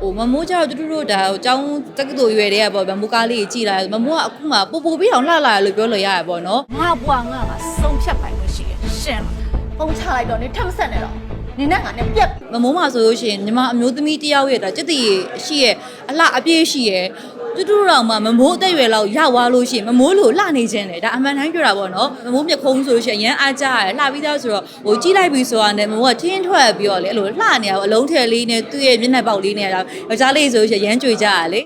ဟိုမမိုးကျတော့တူတူတို့ဒါဟိုကျောင်းတက္ကသိုလ်ရွယ်တွေကပေါ့မမိုးကားလေးကြီးလာတယ်မမိုးကအခုမှပို့ပို့ပြီးအောင်လှလာတယ်လို့ပြောလို့ရရပေါ့နော်ငါဘွားငါကဆုံးဖြတ်ပိုင်လို့ရှိတယ်ရှင်းလားပုံချလိုက်တော့နေထပ်မဆက်နဲ့တော့နင်းနဲ့ငါနဲ့ပြက်ပြီမမိုးမှာဆိုလို့ရှိရင်ညီမအမျိုးသမီးတယောက်ရဲ့ဒါစက်တီရှိရဲ့အလှအပြည့်ရှိရဲ့ တူတူတော်မှမမိုးအသက်အရွယ်လောက်ရသွားလို့ရှိရင်မမိုးလို့လှနေခြင်းတယ်ဒါအမှန်တိုင်းပြောတာပေါ့နော်မမိုးမြက်ခုံးဆိုလို့ရှိရင်ရမ်းအားကြရတယ်လှပြီးသားဆိုတော့ဟိုကြီးလိုက်ပြီဆိုတာနဲ့မမိုးကထင်းထွက်ပြီးတော့လေအဲ့လိုလှနေရပါအလုံးထည်လေးနဲ့သူ့ရဲ့မျက်နှာပေါက်လေးနဲ့ဒါယောက်ျားလေးဆိုလို့ရှိရင်ရမ်းကြွေကြရလေ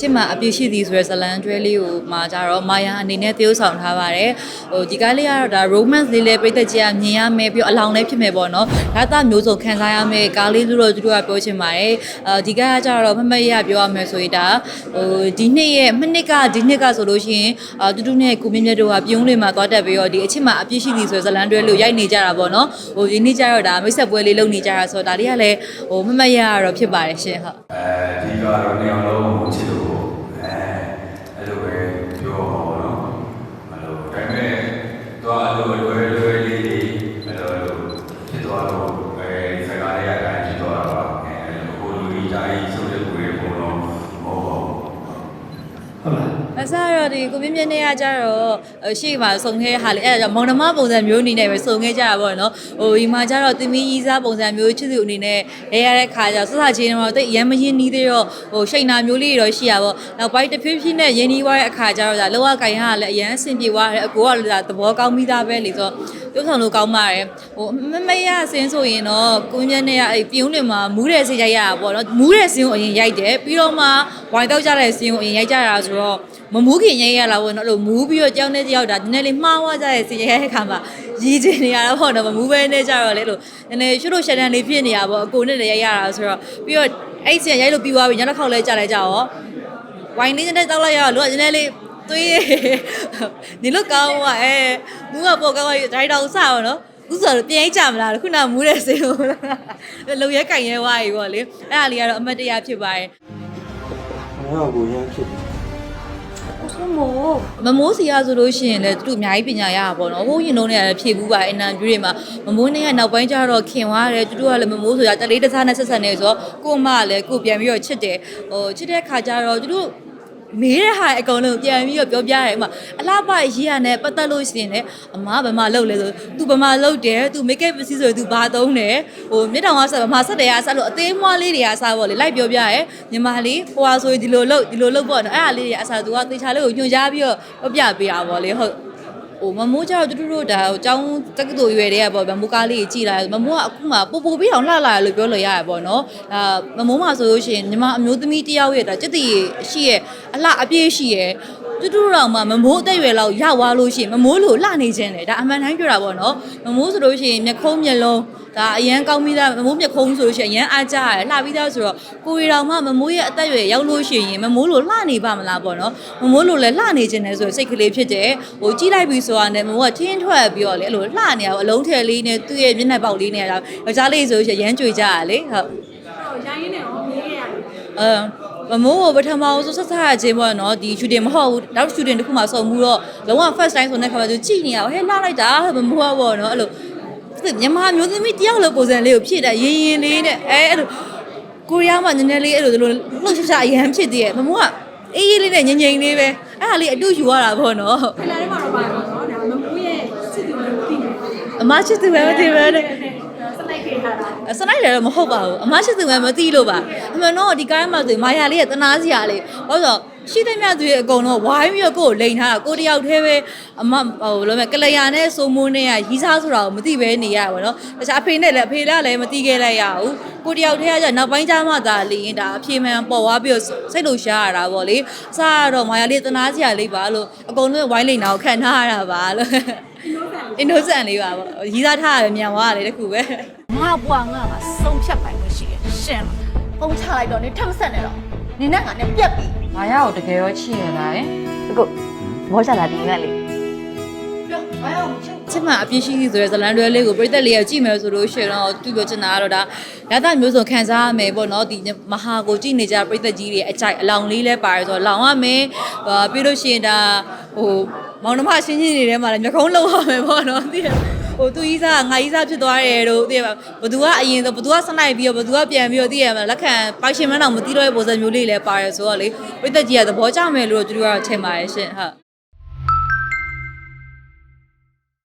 ချစ်မှာအပြည့်ရှိသည်ဆိုရယ်ဇလန်ကျွဲလေးကိုမှာကြတော့မာယာအနေနဲ့သရုပ်ဆောင်ထားပါတယ်ဟိုဒီကားလေးကတော့ဒါ romance လေးလေးပြည့်တဲ့ကြီးကမြင်ရမယ်ပြီးတော့အလောင်းလေးဖြစ်မယ်ပေါ့နော်ဒါသမျိုးစုံခံစားရမယ်ကားလေးလို့တော့သူတို့ကပြောချင်ပါတယ်အဲဒီကားကကြတော့မမတ်ရပြောရမယ်ဆိုရင်ဒါဟိုဒီနှစ်ရဲ့မနှစ်ကဒီနှစ်ကဆိုလို့ရှိရင်အာတူတူနဲ့ကိုမြင့်မြတ်တို့ကပြုံးလေးမှာသွားတက်ပြီးတော့ဒီအချစ်မှာအပြည့်ရှိသည်ဆိုရယ်ဇလန်တွဲလို့ရိုက်နေကြတာပေါ့နော်ဟိုဒီနေ့ကျတော့ဒါမိတ်ဆက်ပွဲလေးလုပ်နေကြတာဆိုတော့ဒါလေးကလည်းဟိုမမတ်ရကတော့ဖြစ်ပါတယ်ရှင်ဟုတ်အဲဒီကတော့နေအောင်လုံးချစ်လို့အဲ အဲ့လိုပဲပြောပါဘောနော်အဲ့လိုဒါပေမဲ့တော့အဲ့လိုလွယ်လွယ်လေးတွေအဲ့လိုဖြစ်သွားတော့အဲစကားလေးအတိုင်းဖြစ်သွားတာပါအဲအဲ့လိုကိုလူကြီးတိုင်းဆုံးတဲ့ကိုယ်ပေါ်တော့မဟုတ်ပါဘူးဟုတ်လား အ စားတော့ဒီကိုမြင့်မြင့်နဲ့ကကြတော့အရှိမှစုံခဲ့တဲ့ဟာလေအဲ့ဒါကြောင့်မောင်နှမပုံစံမျိုးအနေနဲ့ပဲစုံခဲ့ကြတာပေါ့နော်ဟိုဒီမှာကြတော့တင်မီကြီးစားပုံစံမျိုးချစ်သူအနေနဲ့လဲရတဲ့ခါကျတော့စစချင်းတော့တိတ်အရမ်းမရင်းနီးသေးတော့ဟိုရှိန်နာမျိုးလေးတွေတော့ရှိရပါတော့နောက်ပိုင်းတစ်ဖြည်းဖြည်းနဲ့ရင်းနီးသွားတဲ့အခါကျတော့ဒါလောကကိုင်ဟာလည်းအရန်အဆင်ပြေသွားတယ်အကိုကလည်းဒါသဘောကောင်းပြီးသားပဲလေဆိုတော့ပြုံးဆောင်လို့ကောင်းပါတယ်ဟိုမမရဆင်းဆိုရင်တော့ကိုမြင့်နဲ့ကအဲ့ပြုံးတွေမှာမူးတဲ့ဆေးရိုက်ရတာပေါ့နော်မူးတဲ့ဆင်းကိုအရင်ရိုက်တယ်ပြီးတော့မှဝိုင်တော့ကြတဲ့ဆင်းကိုအရင်ရိုက်ကြတာဆိုတော့ မမူးခင်ရဲရလာပေါ့နော်အဲ့လိုမူးပြီးတော့ကြောင်းနေတယောက်ဒါနည်းနည်းလေးမှားသွားကြတဲ့စီရဲတဲ့ခါမှာရီးချင်နေရတာပေါ့နော်မမူးပဲနေကြတော့လေအဲ့လိုနည်းနည်းရွှတ်လို့ရှက်တန်းလေးဖြစ်နေရပေါ့အကိုနဲ့လည်းရိုက်ရတာဆိုတော့ပြီးတော့အဲ့စီရိုက်လို့ပြီးသွားပြီညတစ်ခေါက်လဲကြာလိုက်ကြရောဝိုင်းလေးနဲ့တောက်လိုက်ရတော့လူကနည်းနည်းလေးသွေးနေလို့ကောင်းပါအဲမူးကပေါ်ကောင်းပါဒိုင်တောင်စပါနော်ဥစားတော့ပြန်ကြမလားခုနမူးတဲ့စေကိုလုံရဲကင်ရဲဝါးကြီးပေါ့လေအဲ့ဒါလေးကတော့အမတ်တရားဖြစ်ပါတယ်ငါ့ကိုရမ်းဖြစ် တယ်မမိုးစီရဆိုလို့ရှိရင်လည်းသူတို့အများကြီးပညာရတာပေါ့နော်ဟိုးရင်လုံးနဲ့လည်းဖြည့်ဘူးပါအင်တန်ဗျူးတွေမှာမမိုးနဲ့ကနောက်ပိုင်းကျတော့ခင်သွားတယ်သူတို့ကလည်းမမိုးဆိုတာတလေးတစားနဲ့ဆက်ဆက်နေဆိုတော့ကို့အမကလည်းကို့ပြန်ပြီးတော့ချစ်တယ်ဟိုချစ်တဲ့ခါကျတော့သူတို့ မေးတဲ့ဟာအကုန်လုံးပြန်ပြီးတော့ပြောပြရတယ်ဥမာအလားပါရေးရနဲ့ပတ်သက်လို့ရှိရင်လည်းအမဗမာလုပ်လဲဆိုသူဗမာလုပ်တယ်သူ make up ပစ္စည်းဆိုရင်သူဘာသုံးတယ်ဟိုမြစ်တောင်ကဆက်ဗမာဆက်တယ်ကဆက်လို့အသေးမွှားလေးတွေကဆက်ပေါ့လေလိုက်ပြောပြရယ်မြန်မာလေးဟိုဟာဆိုရင်ဒီလိုလုပ်ဒီလိုလုပ်ပေါ့နော်အဲ့ဒါလေးတွေအစားသူကတေချာလေးကိုညွှန်ကြားပြီးတော့ပြောပြပေးတာပေါ့လေဟုတ် ဟိုမမိုးကျတော့တူတူတို့ဒါဟိုကျောင်းတက္ကသိုလ်ရွယ်တွေကပေါ့မမိုးကားလေးကြီးလာတယ်မမိုးကအခုမှပို့ပို့ပြီးအောင်လှလာတယ်လို့ပြောလို့ရရပေါ့နော်ဒါမမိုးမှာဆိုလို့ရှိရင်ညီမအမျိုးသမီးတယောက်ရဲ့ဒါစက်တီရှိရဲ့အလှအပြည့်ရှိရဲ့ တူတူတော်မှမမိုးအသက်အရွယ်လောက်ရောက်သွားလို့ရှိရင်မမိုးလို့လှနေခြင်းတယ်ဒါအမှန်တိုင်းပြောတာပေါ့နော်မမိုးဆိုလို့ရှိရင်မျက်ခုံးမျက်လုံးဒါအရန်ကောင်းပြီးသားမမိုးမျက်ခုံးဆိုလို့ရှိရင်အရန်အားကြရတယ်လှပြီးသားဆိုတော့ကိုရီတော်မှမမိုးရဲ့အသက်အရွယ်ရောက်လို့ရှိရင်မမိုးလို့လှနေပါမလားပေါ့နော်မမိုးလို့လည်းလှနေခြင်းတယ်ဆိုတော့စိတ်ကလေးဖြစ်တယ်ဟိုကြီးလိုက်ပြီဆိုတာနဲ့မမိုးကထင်းထွက်ပြီးတော့လေအဲ့လိုလှနေရအလုံးထည်လေးနဲ့သူ့ရဲ့မျက်နှာပေါက်လေးနဲ့ဒါယောက်ျားလေးဆိုလို့ရှိရင်ရမ်းကြွေကြရလေဟုတ်ရိုင်းရင်းနဲ့ရောမေးရတယ်အဲ မမိုးကိုပထမဆုံးဆက်ဆက်ရခြင်းပေါ့နော်ဒီ shooting မဟုတ်ဘူးနောက် shooting တစ်ခုမှစုံမှုတော့လုံးဝ first time ဆိုတဲ့ခါမှာသူကြည့်နေရဟဲ့လှလိုက်တာမမိုးကပေါ့နော်အဲ့လိုမြန်မာမျိုးသမီးတယောက်လိုပုံစံလေးကိုဖြစ်တယ်ရင်းရင်းလေးနဲ့အဲအဲ့လိုကိုရီးယားမှာနည်းနည်းလေးအဲ့လိုလိုလှုပ်ရှားရှားအရန်ဖြစ်သေးရဲ့မမိုးကအေးအေးလေးနဲ့ငြိမ်ငြိမ်လေးပဲအဲ့ဒါလေးအတူယူရတာပေါ့နော်ခလာထဲမှာတော့ပါတော့နော်ဒါမမူးရဲ့စစ်သူတွေကိုသိတယ်အမချစ်သူပဲမသိပဲနဲ့ စလိုက်ခဲ့တာအစလိုက်တယ်တော့မဟုတ်ပါဘူးအမရှိသူမှမသိလို့ပါအမှန်တော့ဒီကားမှာဆိုရင်မာယာလေးရဲ့တနာစရာလေးဟောဆိုရှိတဲ့မြတ်သူရဲ့အကုန်လုံးဝိုင်းပြီးတော့ကိုယ်ကိုလိန်ထားတာကိုတယောက်တည်းပဲအမဟိုလိုမဲ့ကလျာနဲ့စိုးမိုးနဲ့ကရီးစားဆိုတာကိုမသိပဲနေရပါတော့တခြားအဖေနဲ့လည်းအဖေကလည်းမသိခဲ့လိုက်ရဘူးကိုတယောက်တည်းကကြနောက်ပိုင်းကျမှသာလင်းဒါအဖေမှန်ပေါ်သွားပြီးတော့စိတ်လို့ရှားရတာပေါ့လေအစားကတော့မာယာလေးတနာစရာလေးပါလို့အကုန်လုံးဝိုင်းလိန်တာကိုခံထားရတာပါလို့ innocent လေးပါပေါ့ရီးစားထားရတယ်မြန်သွားတယ်တခုပဲငါ ဘွားငါကဆုံးဖြတ်ပိုင်လို့ရှိတယ်ရှင်းလားပုံချလိုက်တော့နေထပ်မဆက်နဲ့တော့နင်းနဲ့ငါနဲ့ပြက်ပြီမာယာကိုတကယ်ရောချစ်ရလားယင်အခုဘောချလာဒီငတ်လေးပြောဘာရောက်ချစ်ချစ်မှအပြည့်ရှိသည်ဆိုတဲ့ဇလန်တွဲလေးကိုပြည်သက်လေးကကြည့်မယ်ဆိုလို့ရှိရင်တော့သူပြောချင်တာကတော့ဒါရသမျိုးစုံခံစားရမယ်ပေါ့နော်ဒီမဟာကိုကြည့်နေကြပြည်သက်ကြီးတွေအကြိုက်အလောင်လေးလဲပါတယ်ဆိုတော့လောင်ရမယ်ဟာပြီးလို့ရှိရင်ဒါဟိုမောင်နှမရှင်းရှင်းနေထဲမှာလည်းမျက်ခုံးလုံးရမယ်ပေါ့နော်သိရ ဟိုသူကြီးစားငါကြီးစားဖြစ်သွားတယ်တို့သိရပါဘသူကအရင်ဆိုဘသူကစနိုင်ပြီးတော့ဘသူကပြန်ပြီးတော့သိရမှာလက်ခံပိုက်ရှင်မန်းအောင်မသိတော့တဲ့ပုံစံမျိုးလေးလည်းပါတယ်ဆိုတော့လေပြည်သက်ကြီးကသဘောကျမယ်လို့တို့ကတော့ထင်ပါတယ်ရှင်ဟုတ်